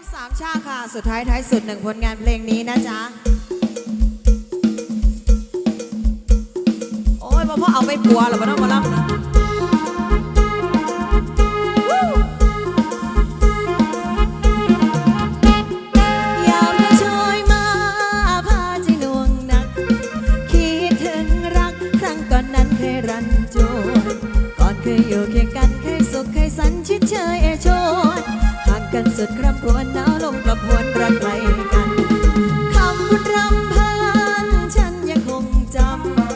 มสามชาค่ะ สุดท้ายท้ายสุดหนึ่งผลงานเพลงนี้นะจ๊ะ โอ้ยพ่อเอาไปปัวหรอพ่อต้องมาล่ำ come.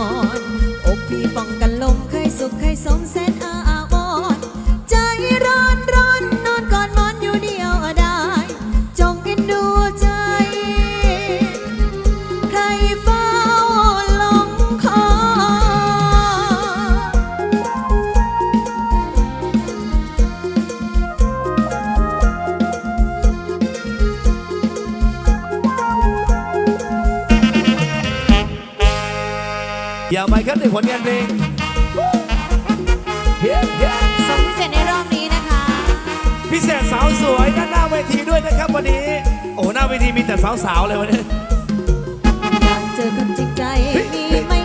อนอกพี่ป้องกันลมเคยสุขเคยสมเสนอา ลงานเพลงเฮ้ยเฮ้ยสมพิเศษในรอบนี้นะคะ พิเศษสาวสวยด้านหน้าเวทีด้วยนะครับวันนี้ โอ้หน้าเวทีมีแต่สาวๆเลยวันนี้เจอคนจิงใจมีไหม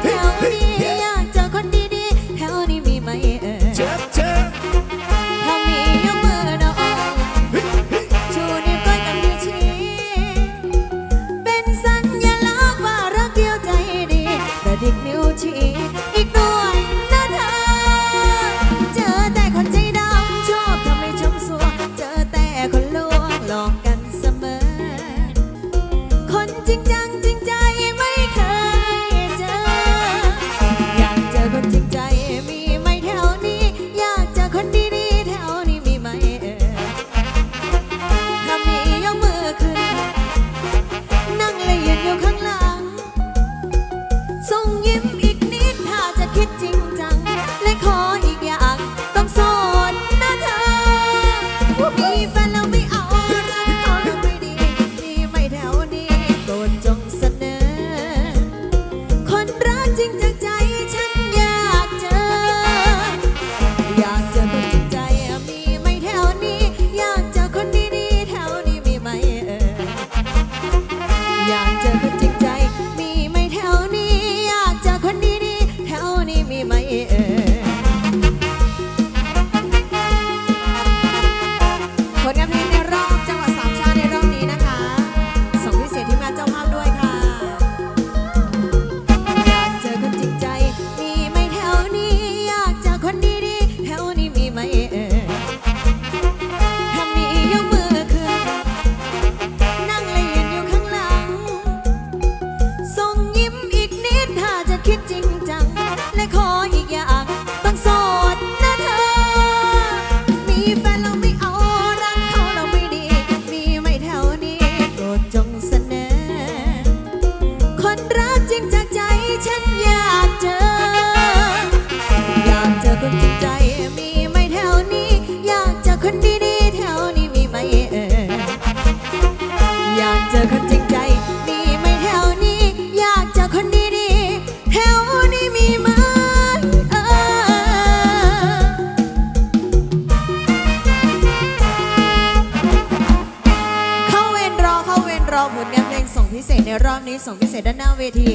นี้ส่งพิเศษด้านหน้าเวที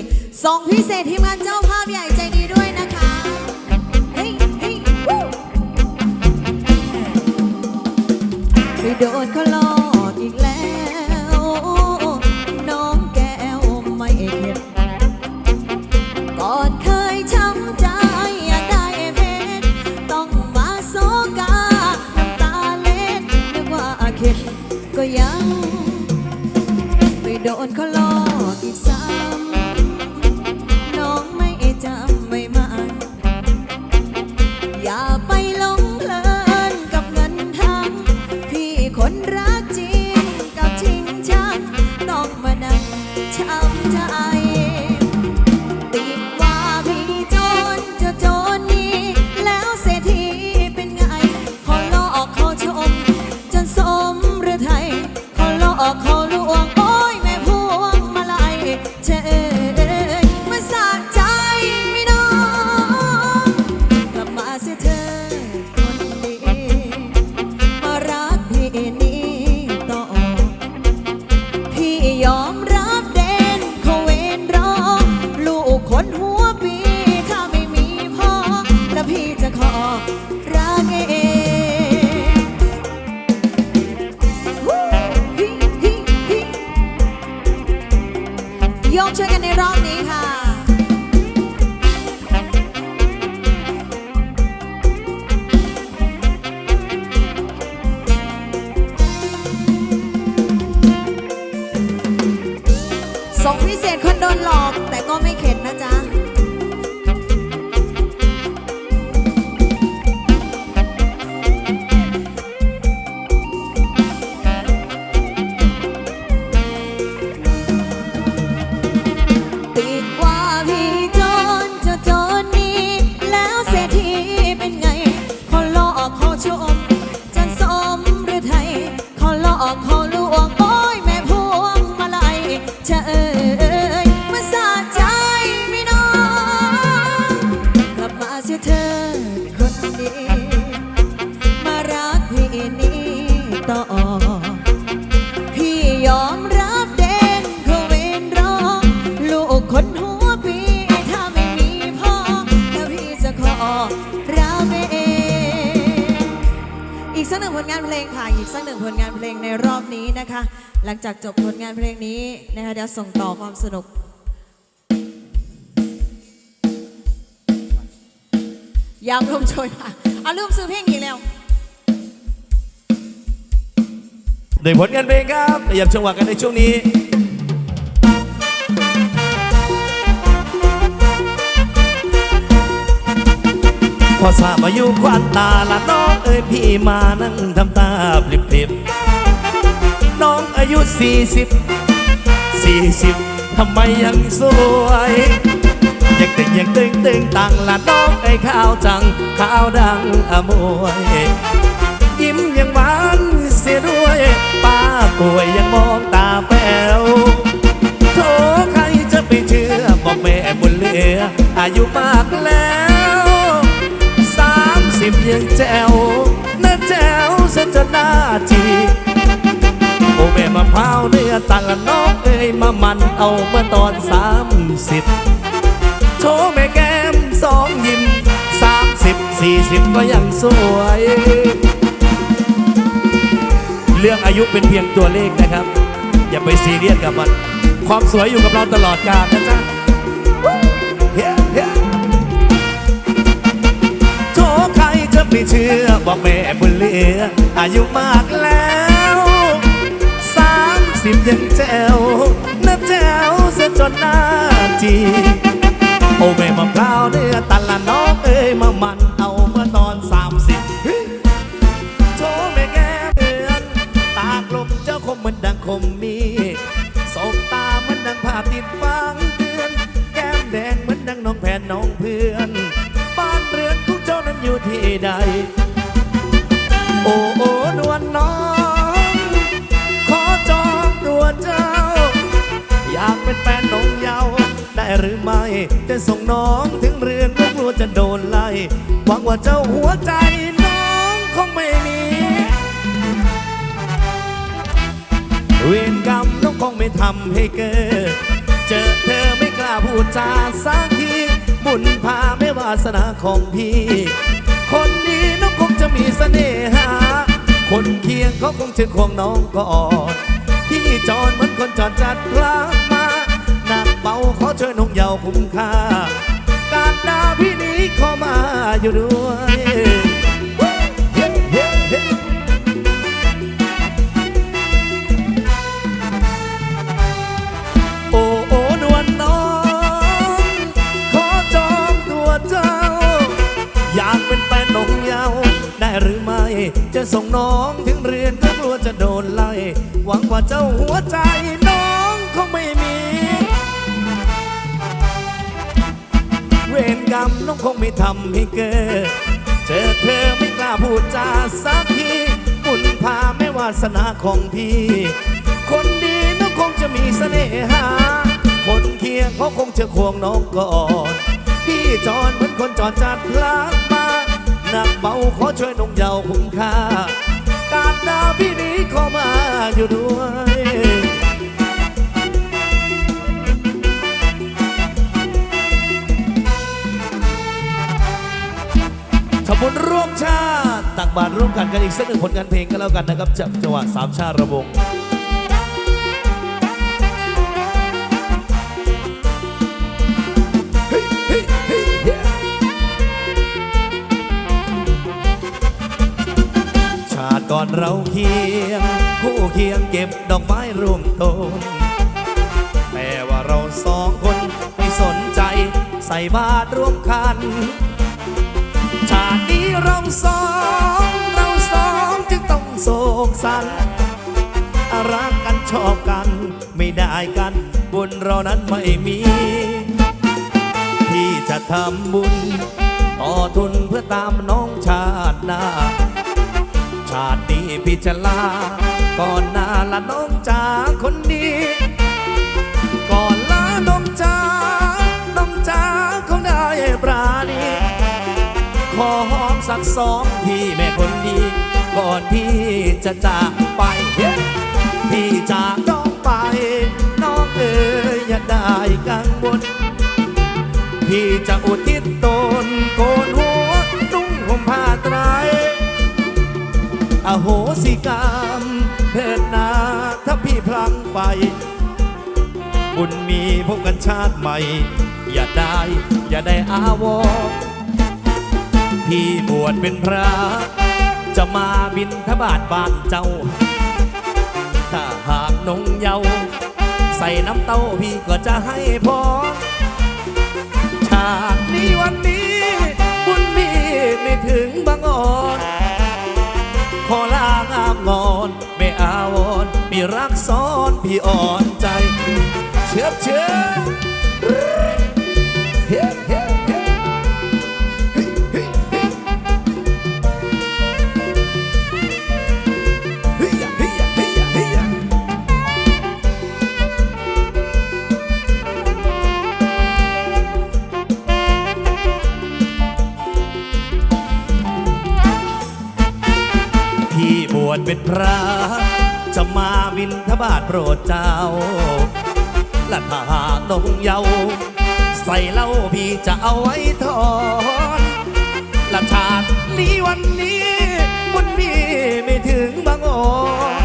ส่งพิเศษทีมงานเจ้าภาพใหญ่ใจดีด้วยนะคะเฮ้ยเฮ้ยไปโดนเขาหลอกอีกแล้ว น้องแก้วไม่เข็ดก่อนเคยช้ำใจอยากได้เพชรต้องมาโซกาน้ำตาเล็ดนึกว่าเข็ดก็ยังไปโดนเขาหล ส่งพิเศษคนโดนหลอกแต่ก็ไม่เข็ดนะจ๊ะ ลังจากจบผลงานเพลงนี้นะคะเดี๋ยวส่งต่อความสนุก ยามลมโชยมาเอาลืมซื้อเพลงอีกแล้ว โดยผลงานเพลงครับขยับจังหวะกันในช่วงนี้ พอทราบอายุควันตาละน้องเอ้ยพี่มานั่งทำตาปลิบปลิบ อายุสี่สิบสี่สิบทำไมยังสวยยังตึงยังตึงตึงตังละน้องไอ้ข้าวจังข้าวดังอมวย ยิ้มยังหวานเสียด้วยป้าป่วยยังมองตาแป๋วโธ่ใครจะไปเชื่อบอกแม่บุญเหลืออายุมากแล้ว อตันละน้องเอ้ยมามันเอาเมื่อตอนสามสิบโชว์แม่แก้มสองยิ้มสามสิบสี่สิบก็ยังสวย เรื่องอายุเป็นเพียงตัวเลขนะครับ อย่าไปซีเรียสกับมัน ความสวยอยู่กับเราตลอดกาลนะจ๊ะโชว์ใครจะไม่เชื่อบอกแม่บุญเหลืออายุมากแล้ว สิบยังแจ๋วน่าแจ๋วเสียจนหน้าจีโอ้แม่มะพร้าวเนื้อตันละน้องเอ้ยมามันเอาเมื่อตอนสามสิบโชว์แม่แก้เดือนตากลมเจ้าคมเหมือนดังคมมีสบตาเหมือนดังภาพติดฟังเตือน แก้มแดงเหมือนดังน้องแผนน้องเพื่อน บ้านเรือนของเจ้านั้นอยู่ที่ใด เป็นแฟนน้องเยาได้หรือไม่จะส่งน้องถึงเรือนก็กลัวจะโดนไล่หวังว่าเจ้าหัวใจน้องคงไม่มี เวรกรรมน้องคงไม่ทำให้เกิด เจอเธอไม่กล้าพูดจาสักทีบุญพาไม่วาสนาของพี่ คนดีน้องคงจะมีเสน่หา คนเคียงเขาคงจะควงน้องก่อน พี่จอนเหมือนคนจอดจัดพลาดมาหนัก เบาขอเช่วยน้องเยาวคุ้มค่า การดาวพี่นี้ขอมาอยู่ด้วยเฮ้เฮ้เฮ้โอ้โอ้นวลน้อง ขอจองตัวเจ้า อยากเป็นแฟนนงเยาวได้หรือไม่ จะส่งน้องถึงเรือนก็กลัวจะโดนไล่ หวังว่าเจ้าหัวใจ กรรมน้องคงไม่ทำให้เกิด เจอเธอไม่กล้าพูดจาสักทีบุญพาไม่วาสนาของพี่ คนดีน้องคงจะมีเสน่หา คนเคียงเขาคงจะควงน้องก่อน พี่จอนเหมือนคนจอดจัดพลาดมาหนักเบาขอช่วยน้องเยาว์คุ้มค่า การดาวพี่นี้ขอมาอยู่ด้วย บวนร่วมชาติตักบาตรร่วมกันกันอีกสักหนึ่งผลงานเพลงก็แล้วกันนะครับจากจังหวะสามชาติระวงชาติก่อนเราเคียง คู่เคียงเก็บดอกไม้ร่วมต้นแต่ว่าเราสองคนไม่สนใจใส่บาตรร่วมกัน เราสองเราสองจึงต้องโศกสันรักกันชอบกัน ไม่ได้กันบุญเรานั้นไม่มีที่จะทำบุญ ต่อทุนเพื่อตามน้องชาติหน้า ชาตินี้พิจลา ก่อนหน้าละน้องจ๋าคนดี สองทีแม่คนดี ก่อนพี่จะจากไปพี่จากน้องไป น้องเอ๋ยอย่าได้กังวลพี่จะอุทิศตนโกนหัวนุ่งห่มผ้าไตรอโหสิกรรมเถิดนาถ้าพี่พลังไป บุญมีพบกันชาติใหม่ อย่าได้ อย่าได้อาวร ณ์พี่บวชเป็นพระ จะมาบินทบาทบ้านเจ้า ถ้าหากนงเยา ใส่น้ำเต้าพี่ก็จะให้พรชาตินี้วันนี้บุญมีไม่ถึงบางอ่อนขอลางามงอนไม่อาวรณ์มีรักซ้อนพี่อ่อนใจ เชื่อเชื่อ เป็นพระ จะมาบินทบาทโปรดเจ้า และถ้าหากงเยา ใส่เหล้าพี่จะเอาไว้ทอนและชาตินี้วันนี้บุญมีไม่ถึงบางออน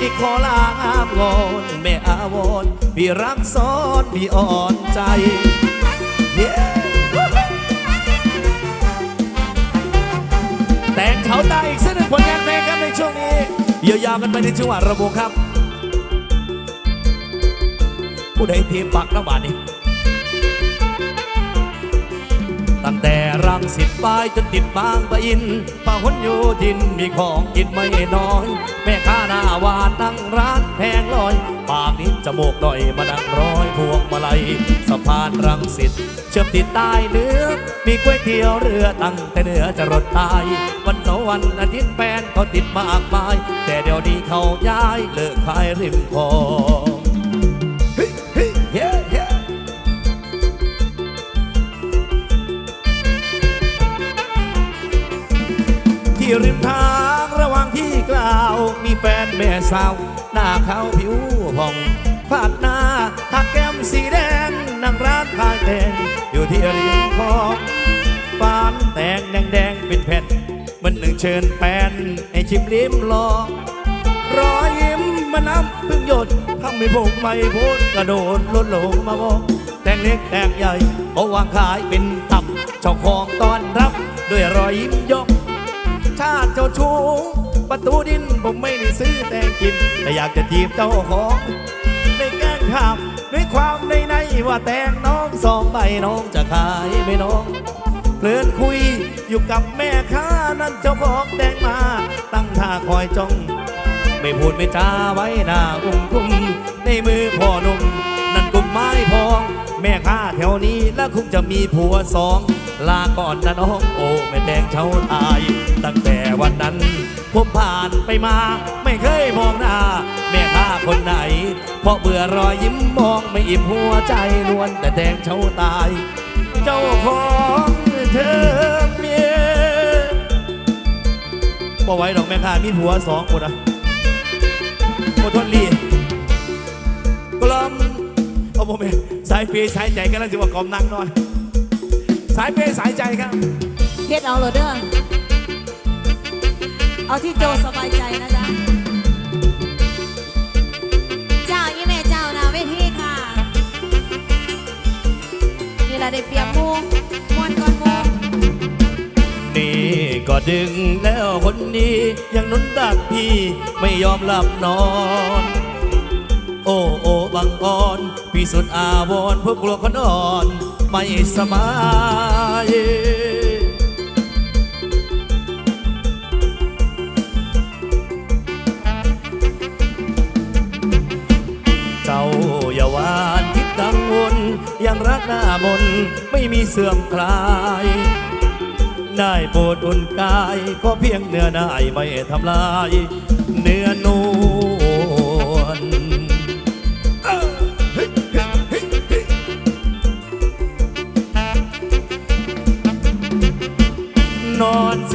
อีกขอลางามงอนไม่อาวรณ์พี่รักซ้อนพี่อ่อนใจ Yeah แตงเขาตาอีกสักหนึ่งผลงานเพลงครับในช่วงนี้ยาวๆกันไปในจังหวะระบบครับ ผู้ใดทีมปักระบาดนี่ งสิตปลายจนติดบางปะอินป่าหนโยดินมีของกินไม่น้อย แม่ค้าหน้าวานนั่งร้านแพงลอย ปากนี้จมูกหน่อยมานั่งร้อยพวงมาลัยสะพานรังสิตเชื่อมติดใต้เนื้อ มีก๋วยเตี๋ยวเรือตั้งแต่เหนือจะรดตาย วันเสาร์วันอาทิตย์แฟนเขาติดมากมาย แต่เดี๋ยวนี้เขาย้ายเลิกขายริมคลอง ริมทางระหว่างที่กล่าว มีแฟนแม่สาว หน้าขาวผิวผ่องผาดหน้าหักแก้วสีแดงนั่งร้านขายแตงอยู่ที่ริมคลองปานแตงแดงแดงเป็นแผ่นมันหนึ่งเชิญแปนให้ชิมลิ้มลองรอยยิ้มมันน้ำพึ่งหยดทำให้ผมไม่พูดกระโดดลดลงมามองแตงเล็กแตงใหญ่เอาวางขายเป็นตับเจ้าของตอนรับ ด้วยรอยยิ้มยก ชาติเจ้าชู้ประตูดินผมไม่ได้ซื้อแตงกิน แต่อยากจะจีบเจ้าของในแกล้งถามด้วยความในในว่าแตงน้องสองใบน้องจะขายไม่น้องเพลินคุยอยู่กับแม่ค้านั่นเจ้าของแตงมา ตั้งท่าคอยจ้อง ไม่พูดไม่จาไว้หน้าอุ้มคุ้มในมือพ่อนุ่มนั่นกุมไม้พอง แม่ค้าแถวนี้แล้วคงจะมีผัวสอง ลาก่อนนะน้องโอ้แม่แดงเช้าตาย ตั้งแต่วันนั้นผมผ่านไปมา ไม่เคยมองหน้า แม่ค้าคนไหน เพราะเบื่อรอยยิ้มมองไม่อิ่มหัวใจนวลแต่แดงเช้าตาย เจ้าของเธอเมียบ่ไว้ดอกแม่ค้ามีผัวสองคนอะโอทนลีกลมเอาผมเองสายเปย์สายใจกันแล้วจะว่ากลมนั่งนอย สายเปย์สายใจครับเฮ็ดเอาเลยเด้อเอาที่โจสบายใจนะจ๊ะ เจ้ายี่แม่เจ้านาเวทีค่ะ นี่ละได้เปรียบหมูมวนก่อนหมูนี่ก็ดึงแล้วคนนี้ยังนุนดักพี่ไม่ยอมหลับนอน โอ้โอ้บังอ่อน พี่สุดอาวรณ์พวกกลัวคนอ่อน ไม่สบายเจ้าอย่าวานคิดกังวลยังรักหน้ามนไม่มีเสื่อมคลายได้โปรดอุ่นกาย ก็เพียงเนื้อได้ไม่ทำลาย เนื้อน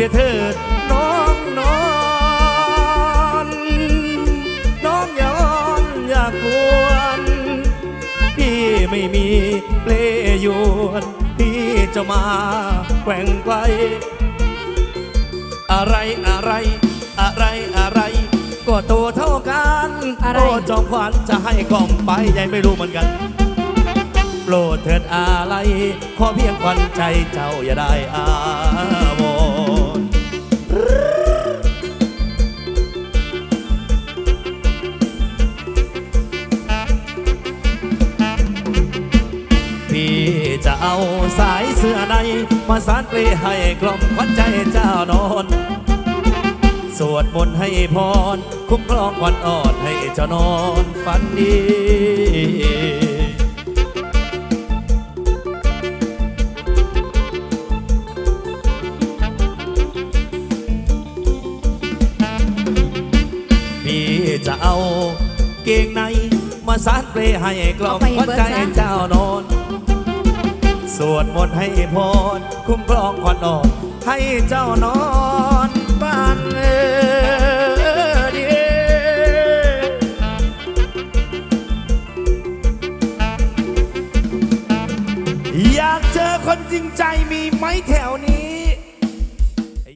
สียเถิดน้องนอนน้องอย่าอ้อนอย่ากวนพี่ไม่มีเปลยวนพี่จะมาแกว่งไกลอะไรอะไร อะไรอะไร ก็โตเท่ากันอะไร โอ้จอมขวัญจะให้กล่อมไปยังไม่รู้เหมือนกันโปรดเถิดอะไรขอเพียงควันใจเจ้าอย่าได้อาว เอาสายเสื้อใน มาสานเปลให้กล่อมขวัญใจเจ้านอน สวดมนต์ให้พร คุ้มครองวัญอ่อนให้เจ้านอนฝันดีพี่จะเอาเกงใน มาสานเปลให้กล่อมห้ขวัญใจเจ้านอน สวดมนต์ให้พรคุ้มครองขวัญอ่อน ให้เจ้านอนบ้านเออดีอยากเจอคนจริงใจมีไหมแถวนี้